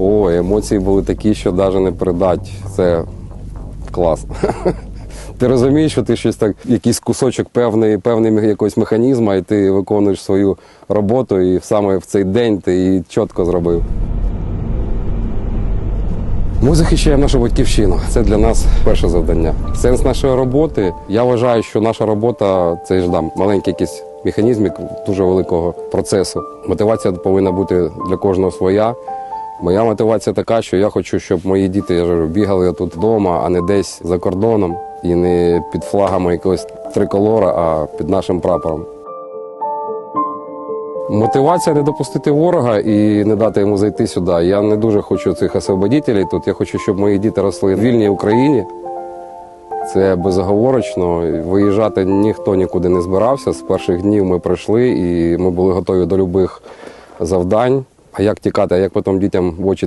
О, емоції були такі, що навіть не передати. Це клас. Ти розумієш, що ти щось так, якийсь кусочок певний, певний якогось механізму, і ти виконуєш свою роботу, і саме в цей день ти її чітко зробив. Ми захищаємо нашу батьківщину. Це для нас перше завдання. Сенс нашої роботи. Я вважаю, що наша робота це ж дам маленький якийсь механізмік дуже великого процесу. Мотивація повинна бути для кожного своя. Моя мотивація така, що я хочу, щоб мої діти бігали тут вдома, а не десь за кордоном і не під флагами якогось триколора, а під нашим прапором. Мотивація не допустити ворога і не дати йому зайти сюди. Я не дуже хочу цих освободителів тут. Я хочу, щоб мої діти росли в вільній Україні. Це безоговорочно. Виїжджати ніхто нікуди не збирався. З перших днів ми прийшли і ми були готові до будь-яких завдань. А як тікати, а як потім дітям в очі